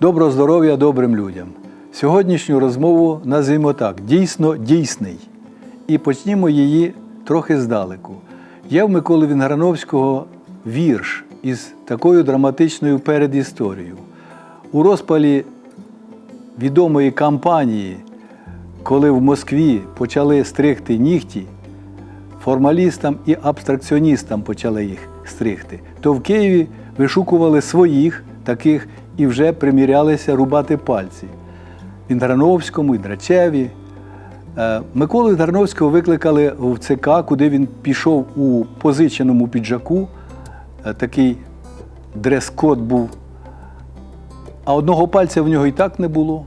Доброго здоров'я добрим людям. Сьогоднішню розмову назвемо так: дійсно дійсний. І почнімо її трохи здалеку. Є в Миколи Вінграновського вірш із такою драматичною передісторією. У розпалі відомої кампанії, коли в Москві почали стригти нігті, формалістам і абстракціоністам почали їх стригти, то в Києві вишукували своїх таких і вже примірялися рубати пальці. В Індрановському, Індрачеві. Е, Миколу Індрановського викликали в ЦК, куди він пішов у позиченому піджаку. Е, Такий дрес-код був. А одного пальця в нього і так не було.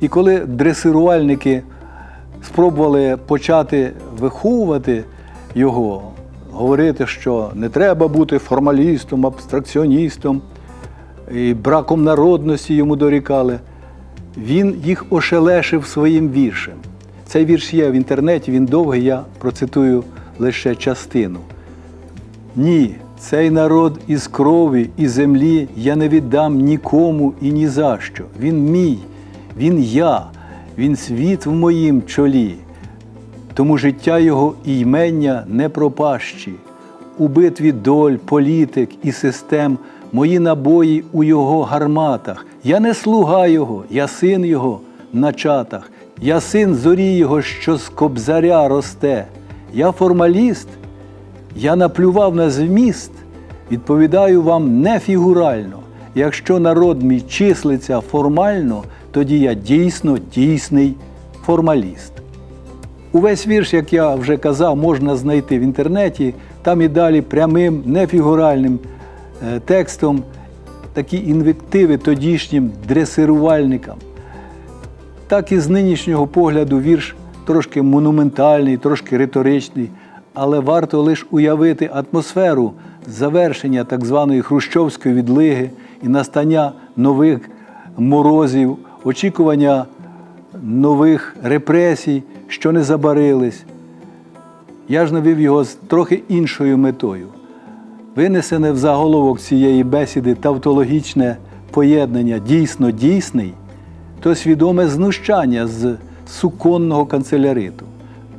І коли дресирувальники спробували почати виховувати його, говорити, що не треба бути формалістом, абстракціоністом, і браком народності йому дорікали, він їх ошелешив своїм віршем. Цей вірш є в інтернеті, він довгий, я процитую лише частину. Ні, цей народ із крові і землі я не віддам нікому і ні за що. Він мій, він я, він світ в моїм чолі. Тому життя його і ймення не пропащі. У битві доль, політик і систем мої набої у його гарматах. Я не слуга його, я син його на чатах. Я син зорі його, що з кобзаря росте. Я формаліст, я наплював на зміст, відповідаю вам не фігурально. Якщо народ мій числиться формально, тоді я дійсно дійсний формаліст. Увесь вірш, як я вже казав, можна знайти в інтернеті, там і далі прямим, нефігуральним текстом такі інвективи тодішнім дресирувальникам. Так і з нинішнього погляду вірш трошки монументальний, трошки риторичний, але варто лише уявити атмосферу завершення так званої хрущовської відлиги і настання нових морозів, очікування нових репресій, що не забарились. Я ж навів його з трохи іншою метою. Винесене в заголовок цієї бесіди тавтологічне поєднання дійсно дійсний, то свідоме знущання з суконного канцеляриту.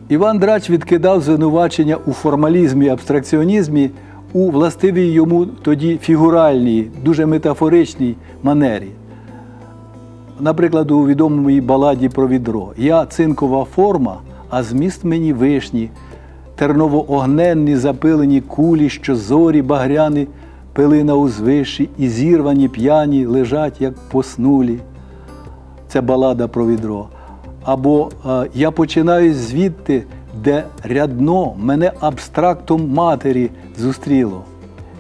Іван Драч відкидав звинувачення у формалізмі і абстракціонізмі у властивій йому тоді фігуральній, дуже метафоричній манері. Наприклад, у відомій баладі про відро. Я цинкова форма, а зміст мені вишні, терново-огненні запилені кулі, що зорі багряни пили на узвищі, і зірвані п'яні лежать, як поснулі. Це балада про відро. Або е, я починаю звідти, де рядно мене абстрактом матері зустріло,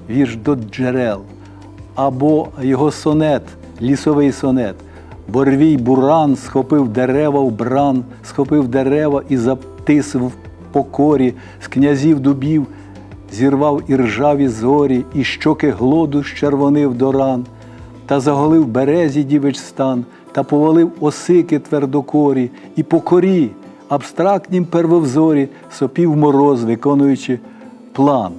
вірш до джерел, або його сонет, лісовий сонет. Борвій буран схопив дерева в бран, схопив дерева і затис в покорі, з князів дубів зірвав і ржаві зорі, і щоки глоду щервонив до ран, та заголив березі дівич стан, та повалив осики твердокорі, і по корі, абстрактнім первовзорі, сопів мороз, виконуючи план.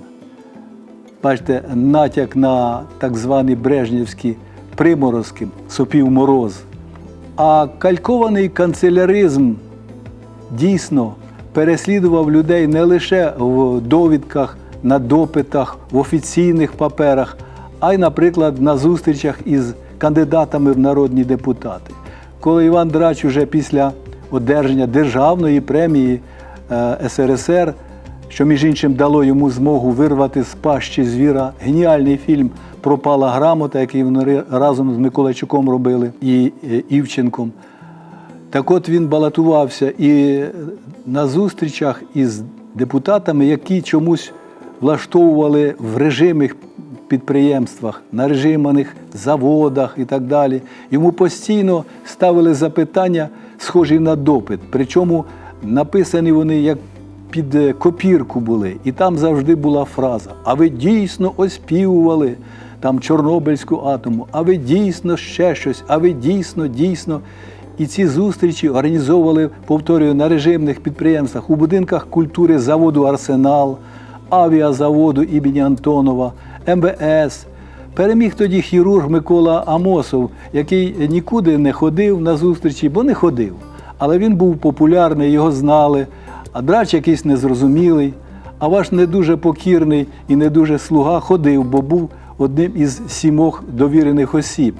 Бачите, натяк на так звані брежнівські приморозки, сопів мороз. А калькований канцеляризм дійсно переслідував людей не лише в довідках, на допитах, в офіційних паперах, а й, наприклад, на зустрічах із кандидатами в народні депутати. Коли Іван Драч уже після одержання державної премії е, СРСР, що між іншим дало йому змогу вирвати з пащі звіра геніальний фільм Пропала грамота, який вони разом з Миколайчуком робили і е, Івченком. Так от він балотувався і на зустрічах із депутатами, які чомусь влаштовували в режимних підприємствах, на режиманих заводах і так далі. Йому постійно ставили запитання, схожі на допит. Причому написані вони як під е, копірку були. І там завжди була фраза: А ви дійсно оспівували там Чорнобильську атому, а ви дійсно ще щось, а ви дійсно, дійсно. І ці зустрічі організовували, повторюю, на режимних підприємствах, у будинках культури заводу Арсенал, авіазаводу імені Антонова, МВС, Переміг тоді хірург Микола Амосов, який нікуди не ходив на зустрічі, бо не ходив. Але він був популярний, його знали, а драч якийсь незрозумілий. А ваш не дуже покірний і не дуже слуга ходив, бо був одним із сімох довірених осіб.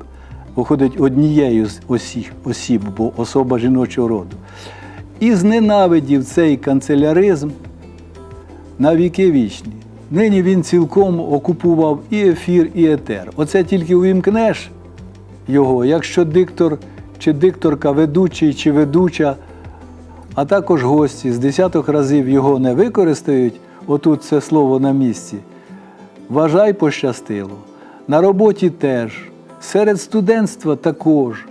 Виходить однією з осіб, осіб, бо особа жіночого роду. І зненавидів цей канцеляризм на віки вічні. Нині він цілком окупував і ефір, і етер. Оце тільки увімкнеш його, якщо диктор чи дикторка, ведучий чи ведуча, а також гості з десяток разів його не використають, отут це слово на місці. Вважай пощастило. На роботі теж, серед студентства також.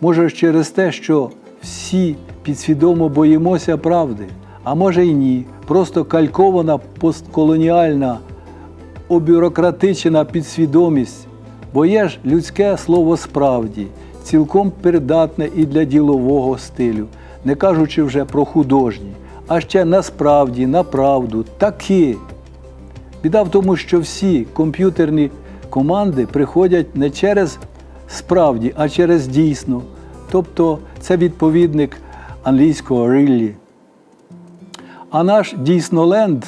Може, через те, що всі підсвідомо боїмося правди, а може й ні. Просто калькована постколоніальна, обюрократичена підсвідомість, бо є ж людське слово справді, цілком придатне і для ділового стилю, не кажучи вже про художній, а ще насправді, на правду, таки. Біда в тому, що всі комп'ютерні команди приходять не через справді, а через дійсно. Тобто це відповідник англійського «really». А наш дійсноленд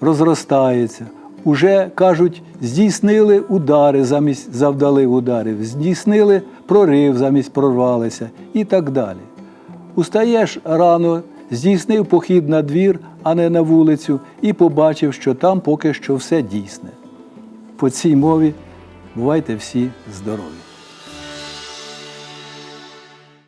розростається. Уже кажуть, здійснили удари замість завдали ударів, здійснили прорив замість прорвалися і так далі. Устаєш рано, здійснив похід на двір, а не на вулицю, і побачив, що там поки що все дійсне. По цій мові бувайте всі здорові!